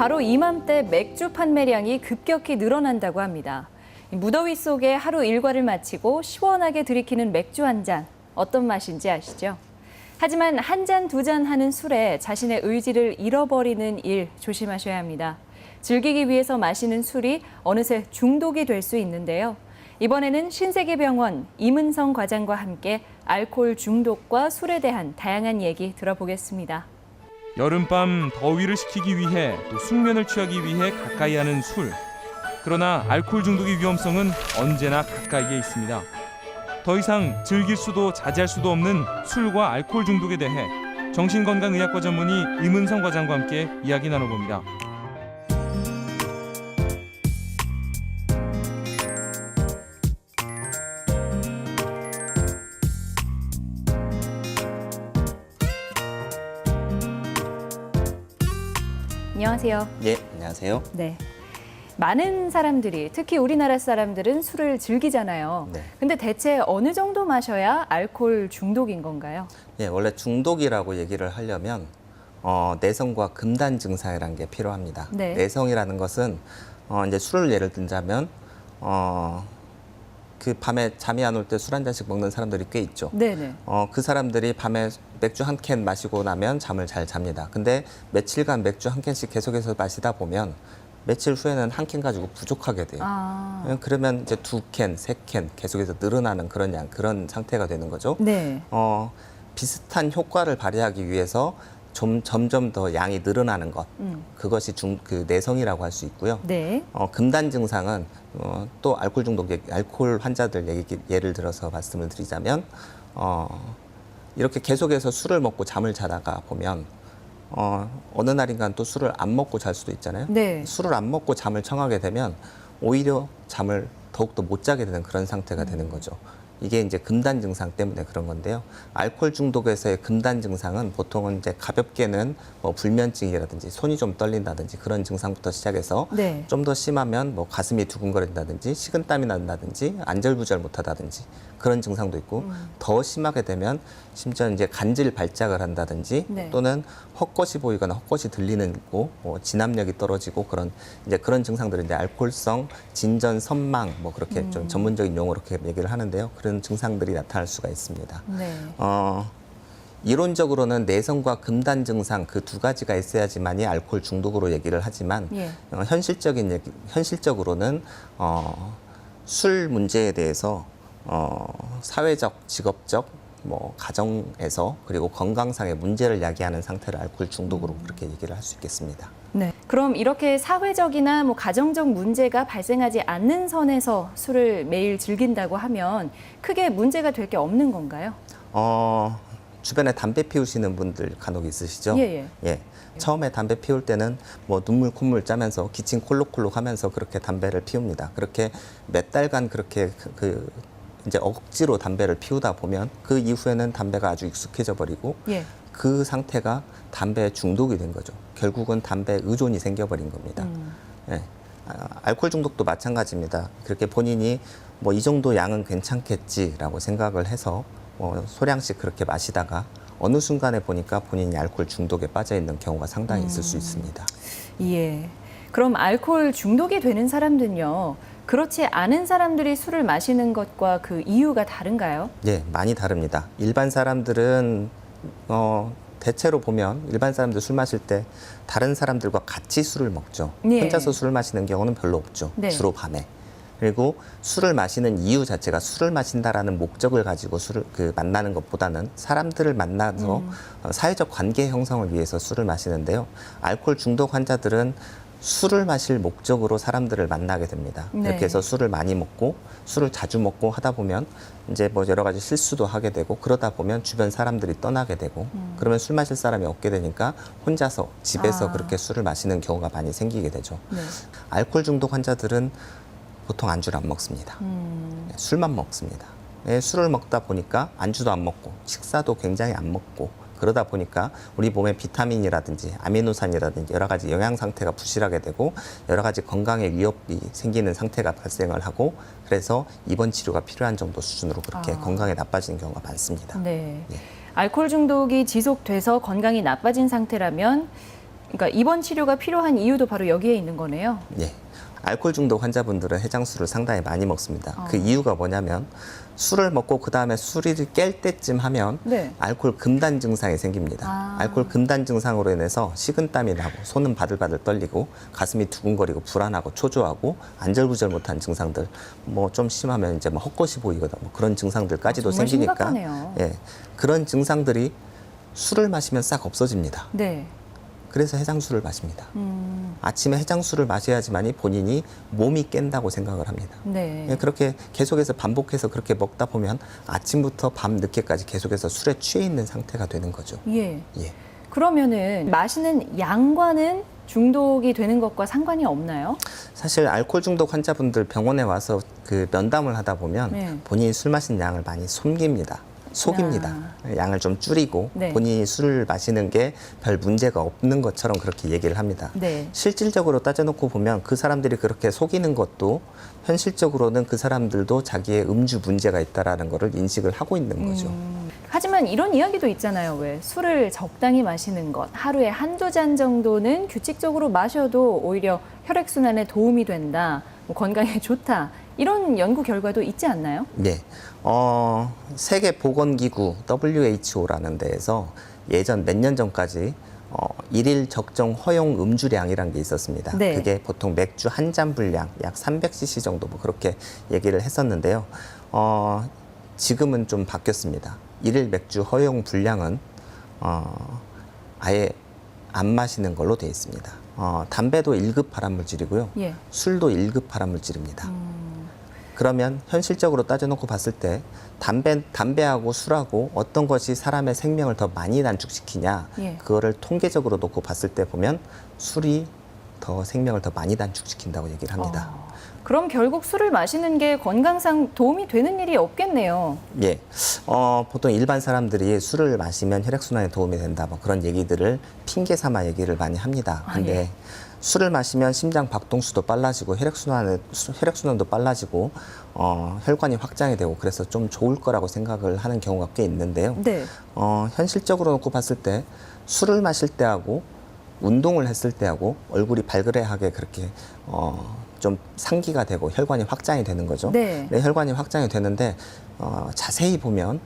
바로 이맘때 맥주 판매량이 급격히 늘어난다고 합니다. 이 무더위 속에 하루 일과를 마치고 시원하게 들이키는 맥주 한 잔. 어떤 맛인지 아시죠? 하지만 한 잔, 두 잔 하는 술에 자신의 의지를 잃어버리는 일 조심하셔야 합니다. 즐기기 위해서 마시는 술이 어느새 중독이 될 수 있는데요. 이번에는 신세계병원 임은성 과장과 함께 알코올 중독과 술에 대한 다양한 얘기 들어보겠습니다. 여름밤 더위를 식히기 위해 또 숙면을 취하기 위해 가까이 하는 술. 그러나 알코올 중독의 위험성은 언제나 가까이에 있습니다. 더 이상 즐길 수도 자제할 수도 없는 술과 알코올 중독에 대해 정신건강의학과 전문의 임은성 과장과 함께 이야기 나눠봅니다. 안녕하세요. 예, 안녕하세요. 네. 많은 사람들이 특히 우리나라 사람들은 술을 즐기잖아요. 네. 근데 대체 어느 정도 마셔야 알코올 중독인 건가요? 예, 원래 중독이라고 얘기를 하려면 어, 내성과 금단 증상이라는 게 필요합니다. 네. 내성이라는 것은 어, 이제 술을 예를 들자면 어, 그 밤에 잠이 안 올 때 술 한 잔씩 먹는 사람들이 꽤 있죠. 네네. 어, 그 사람들이 밤에 맥주 한 캔 마시고 나면 잠을 잘 잡니다. 근데 며칠간 맥주 한 캔씩 계속해서 마시다 보면 며칠 후에는 한 캔 가지고 부족하게 돼요. 아, 그러면 이제 두 캔, 세 캔 계속해서 늘어나는 그런 양, 그런 상태가 되는 거죠. 네. 어, 비슷한 효과를 발휘하기 위해서 좀 점점 더 양이 늘어나는 것 음. 그것이 중, 그 내성이라고 할 수 있고요. 네. 어, 금단 증상은 어, 또 알코올 중독 얘기, 알코올 환자들 얘기, 예를 들어서 말씀을 드리자면 어, 이렇게 계속해서 술을 먹고 잠을 자다가 보면 어, 어느 날인가 또 술을 안 먹고 잘 수도 있잖아요. 네. 술을 안 먹고 잠을 청하게 되면 오히려 잠을 더욱더 못 자게 되는 그런 상태가 되는 거죠. 이게 이제 금단 증상 때문에 그런 건데요. 알코올 중독에서의 금단 증상은 보통은 이제 가볍게는 뭐 불면증이라든지 손이 좀 떨린다든지 그런 증상부터 시작해서 네. 좀더 심하면 뭐 가슴이 두근거린다든지 식은땀이 난다든지 안절부절 못하다든지 그런 증상도 있고 음. 더 심하게 되면 심지어 이제 간질 발작을 한다든지 네. 또는 헛것이 보이거나 헛것이 들리는 거, 뭐 진압력이 떨어지고 그런 이제 그런 증상들은 이제 알코올성 진전 선망 뭐 그렇게 음. 좀 전문적인 용어로 그렇게 얘기를 하는데요. 그런 증상들이 나타날 수가 있습니다. 네. 어, 이론적으로는 내성과 금단 증상 그 두 가지가 있어야지만이 알코올 중독으로 얘기를 하지만 예. 어, 현실적인 얘기, 현실적으로는 어, 술 문제에 대해서 어, 사회적, 직업적, 뭐 가정에서 그리고 건강상의 문제를 야기하는 상태를 알코올 중독으로 그렇게 얘기를 할 수 있겠습니다. 네. 그럼 이렇게 사회적이나 뭐 가정적 문제가 발생하지 않는 선에서 술을 매일 즐긴다고 하면 크게 문제가 될 게 없는 건가요? 어, 주변에 담배 피우시는 분들 간혹 있으시죠? 예, 예. 처음에 담배 피울 때는 뭐 눈물 콧물 짜면서 기침 콜록콜록 하면서 그렇게 담배를 피웁니다. 그렇게 몇 달간 그렇게 그, 그 이제 억지로 담배를 피우다 보면 그 이후에는 담배가 아주 익숙해져 버리고 예. 그 상태가 담배 중독이 된 거죠. 결국은 담배 의존이 생겨버린 겁니다. 음. 예. 아, 알코올 중독도 마찬가지입니다. 그렇게 본인이 뭐 이 정도 양은 괜찮겠지라고 생각을 해서 뭐 소량씩 그렇게 마시다가 어느 순간에 보니까 본인이 알코올 중독에 빠져 있는 경우가 상당히 있을 수 있습니다. 예. 그럼 알코올 중독이 되는 사람들은요. 그렇지 않은 사람들이 술을 마시는 것과 그 이유가 다른가요? 예, 많이 다릅니다. 일반 사람들은 어 대체로 보면 일반 사람들 술 마실 때 다른 사람들과 같이 술을 먹죠. 네. 혼자서 술을 마시는 경우는 별로 없죠. 네. 주로 밤에. 그리고 술을 마시는 이유 자체가 술을 마신다라는 목적을 가지고 술을 그 만나는 것보다는 사람들을 만나서 음. 어, 사회적 관계 형성을 위해서 술을 마시는데요. 알코올 중독 환자들은 술을 마실 목적으로 사람들을 만나게 됩니다. 네. 이렇게 해서 술을 많이 먹고 술을 자주 먹고 하다 보면 이제 뭐 여러 가지 실수도 하게 되고 그러다 보면 주변 사람들이 떠나게 되고 그러면 술 마실 사람이 없게 되니까 혼자서 집에서 음. 아. 그렇게 술을 마시는 경우가 많이 생기게 되죠. 네. 알코올 중독 환자들은 보통 안주를 안 먹습니다. 음. 네, 술만 먹습니다. 네, 술을 먹다 보니까 안주도 안 먹고 식사도 굉장히 안 먹고 그러다 보니까 우리 몸에 비타민이라든지 아미노산이라든지 여러 가지 영양 상태가 부실하게 되고 여러 가지 건강에 위협이 생기는 상태가 발생을 하고 그래서 입원 치료가 필요한 정도 수준으로 그렇게 아. 건강에 나빠지는 경우가 많습니다. 네. 예. 알코올 중독이 지속돼서 건강이 나빠진 상태라면 그러니까 입원 치료가 필요한 이유도 바로 여기에 있는 거네요. 예. 알코올 중독 환자분들은 해장술을 상당히 많이 먹습니다. 어. 그 이유가 뭐냐면 술을 먹고 그 다음에 술을 깰 때쯤 하면 네. 알코올 금단 증상이 생깁니다. 아. 알코올 금단 증상으로 인해서 식은땀이 나고 손은 바들바들 떨리고 가슴이 두근거리고 불안하고 초조하고 안절부절 못한 증상들 뭐 좀 심하면 이제 뭐 헛것이 보이거나 뭐 그런 증상들까지도 아, 생기니까 심각하네요. 예 그런 증상들이 술을 마시면 싹 없어집니다. 네. 그래서 해장술을 마십니다. 음, 아침에 해장술을 마셔야지만이 본인이 몸이 깬다고 생각을 합니다. 네. 예, 그렇게 계속해서 반복해서 그렇게 먹다 보면 아침부터 밤 늦게까지 계속해서 술에 취해 있는 상태가 되는 거죠. 예. 예. 그러면은 마시는 양과는 중독이 되는 것과 상관이 없나요? 사실 알코올 중독 환자분들 병원에 와서 그 면담을 하다 보면 네. 본인이 술 마시는 양을 많이 숨깁니다. 속입니다. 양을 좀 줄이고 아. 네. 본인이 술을 마시는 게 별 문제가 없는 것처럼 그렇게 얘기를 합니다. 네. 실질적으로 따져놓고 보면 그 사람들이 그렇게 속이는 것도 현실적으로는 그 사람들도 자기의 음주 문제가 있다라는 것을 인식을 하고 있는 거죠. 음, 하지만 이런 이야기도 있잖아요. 왜 술을 적당히 마시는 것, 하루에 한두 잔 정도는 규칙적으로 마셔도 오히려 혈액순환에 도움이 된다, 뭐 건강에 좋다. 이런 연구 결과도 있지 않나요? 네. 어, 세계 보건기구 WHO라는 데에서 예전 몇 년 전까지 어, 일일 적정 허용 음주량이라는 게 있었습니다. 네. 그게 보통 맥주 한 잔 분량 약 300cc 정도 뭐 그렇게 얘기를 했었는데요. 어, 지금은 좀 바뀌었습니다. 일일 맥주 허용 분량은 어, 아예 안 마시는 걸로 되어 있습니다. 어, 담배도 1급 발암물질이고요. 예. 술도 1급 발암물질입니다. 음, 그러면 현실적으로 따져놓고 봤을 때 담배, 담배하고 술하고 어떤 것이 사람의 생명을 더 많이 단축시키냐 예. 그거를 통계적으로 놓고 봤을 때 보면 술이 더 생명을 더 많이 단축시킨다고 얘기를 합니다. 어, 그럼 결국 술을 마시는 게 건강상 도움이 되는 일이 없겠네요. 예, 어, 보통 일반 사람들이 술을 마시면 혈액순환에 도움이 된다 뭐 그런 얘기들을 핑계 삼아 얘기를 많이 합니다. 아, 근데 예. 술을 마시면 심장 박동수도 빨라지고 혈액순환에 수- 혈액순환도 빨라지고 어, 혈관이 확장이 되고 그래서 좀 좋을 거라고 생각을 하는 경우가 꽤 있는데요. 네. 어, 현실적으로 놓고 봤을 때 술을 마실 때하고 운동을 했을 때하고 얼굴이 발그레하게 그렇게 어, 좀 상기가 되고 혈관이 확장이 되는 거죠. 네. 혈관이 확장이 되는데 어, 자세히 보면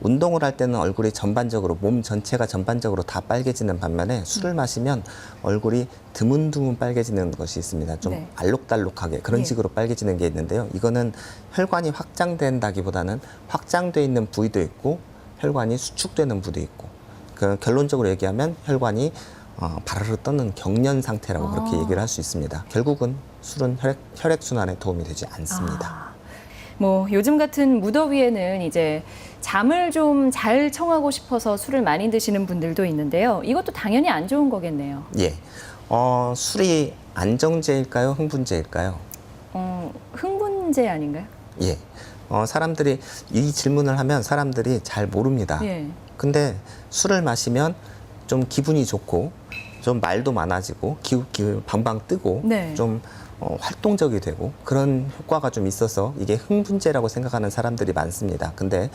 운동을 할 때는 얼굴이 전반적으로 몸 전체가 전반적으로 다 빨개지는 반면에 술을 마시면 얼굴이 드문드문 빨개지는 것이 있습니다. 좀 네. 알록달록하게 그런 예. 식으로 빨개지는 게 있는데요. 이거는 혈관이 확장된다기보다는 확장돼 있는 부위도 있고 혈관이 수축되는 부위도 있고 그 결론적으로 얘기하면 혈관이 어, 바르르 떠는 경련 상태라고 그렇게 아. 얘기를 할 수 있습니다. 결국은 술은 혈액, 혈액순환에 도움이 되지 않습니다. 아, 뭐 요즘 같은 무더위에는 이제 잠을 좀 잘 청하고 싶어서 술을 많이 드시는 분들도 있는데요. 이것도 당연히 안 좋은 거겠네요. 예. 어, 술이 안정제일까요? 흥분제일까요? 어, 흥분제 아닌가요? 예. 어, 사람들이 이 질문을 하면 사람들이 잘 모릅니다. 예. 근데 술을 마시면 좀 기분이 좋고 좀 말도 많아지고 기우 방방 뜨고 네. 좀 어, 활동적이 되고 그런 효과가 좀 있어서 이게 흥분제라고 생각하는 사람들이 많습니다. 근데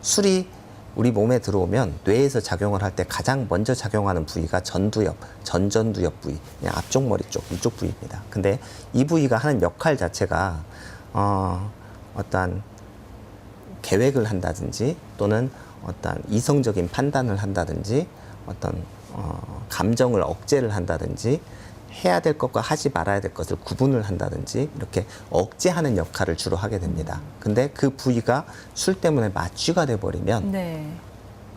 술이 우리 몸에 들어오면 뇌에서 작용을 할 때 가장 먼저 작용하는 부위가 전두엽, 전전두엽 부위, 그냥 앞쪽 머리 쪽 이쪽 부위입니다. 근데 이 부위가 하는 역할 자체가 어, 어떠한 계획을 한다든지 또는 어떤 이성적인 판단을 한다든지 어떤 어, 감정을 억제를 한다든지 해야 될 것과 하지 말아야 될 것을 구분을 한다든지 이렇게 억제하는 역할을 주로 하게 됩니다. 근데 그 부위가 술 때문에 마취가 돼 버리면 네.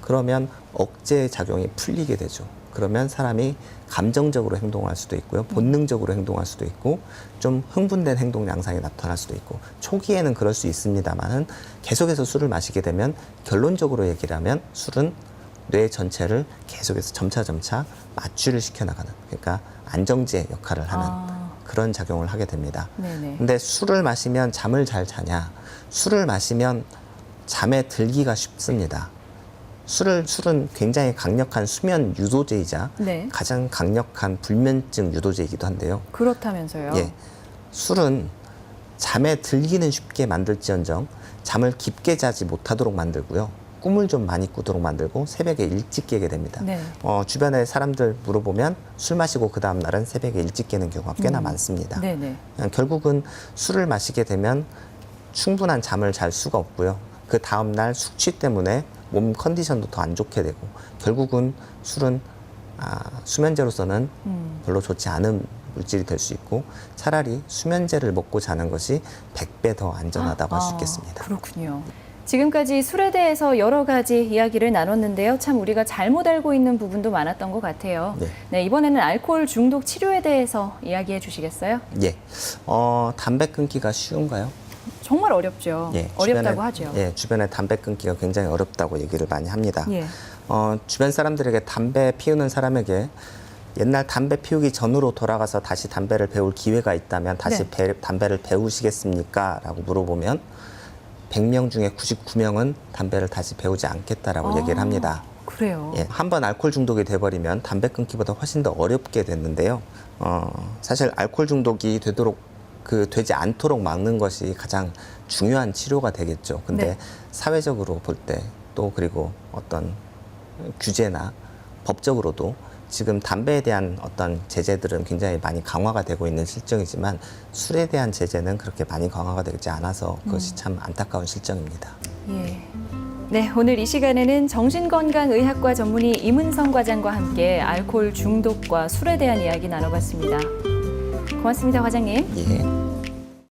그러면 억제 작용이 풀리게 되죠. 그러면 사람이 감정적으로 행동할 수도 있고요. 본능적으로 행동할 수도 있고 좀 흥분된 행동 양상이 나타날 수도 있고 초기에는 그럴 수 있습니다만은 계속해서 술을 마시게 되면 결론적으로 얘기를 하면 술은 뇌 전체를 계속해서 점차 점차 마취를 시켜 나가는 그러니까 안정제 역할을 하는 아. 그런 작용을 하게 됩니다. 네네. 근데 술을 마시면 잠을 잘 자냐? 술을 마시면 잠에 들기가 쉽습니다. 술을 술은 굉장히 강력한 수면 유도제이자 네. 가장 강력한 불면증 유도제이기도 한데요. 그렇다면서요. 예. 술은 잠에 들기는 쉽게 만들지언정 잠을 깊게 자지 못하도록 만들고요. 꿈을 좀 많이 꾸도록 만들고 새벽에 일찍 깨게 됩니다. 네. 어, 주변에 사람들 물어보면 술 마시고 그 다음 날은 새벽에 일찍 깨는 경우가 꽤나 많습니다. 네네. 그냥 결국은 술을 마시게 되면 충분한 잠을 잘 수가 없고요. 그 다음 날 숙취 때문에 몸 컨디션도 더 안 좋게 되고 결국은 술은 아, 수면제로서는 음. 별로 좋지 않은 물질이 될 수 있고 차라리 수면제를 먹고 자는 것이 100배 더 안전하다고 할수 아, 있겠습니다. 그렇군요. 지금까지 술에 대해서 여러 가지 이야기를 나눴는데요. 참 우리가 잘못 알고 있는 부분도 많았던 것 같아요. 네. 네, 이번에는 알코올 중독 치료에 대해서 이야기해 주시겠어요? 예. 어, 담배 끊기가 쉬운가요? 정말 어렵죠. 예, 어렵다고 주변에- 하죠. 예, 주변에 담배 끊기가 굉장히 어렵다고 얘기를 많이 합니다. 예. 어, 주변 사람들에게 담배 피우는 사람에게 옛날 담배 피우기 전으로 돌아가서 다시 담배를 배울 기회가 있다면 다시 네. 배- 담배를 배우시겠습니까? 라고 물어보면 100명 중에 99명은 담배를 다시 배우지 않겠다라고 아. 얘기를 합니다. 그래요. 예, 한번 알코올 중독이 돼버리면 담배 끊기보다 훨씬 더 어렵게 됐는데요. 어, 사실 알코올 중독이 되도록 그 되지 않도록 막는 것이 가장 중요한 치료가 되겠죠. 근데 네. 사회적으로 볼 때 또 그리고 어떤 규제나 법적으로도 지금 담배에 대한 어떤 제재들은 굉장히 많이 강화가 되고 있는 실정이지만 술에 대한 제재는 그렇게 많이 강화가 되지 않아서 그것이 참 안타까운 실정입니다. 예. 네, 오늘 이 시간에는 정신건강의학과 전문의 임은성 과장과 함께 알코올 중독과 술에 대한 이야기 나눠봤습니다. 고맙습니다, 과장님. 예.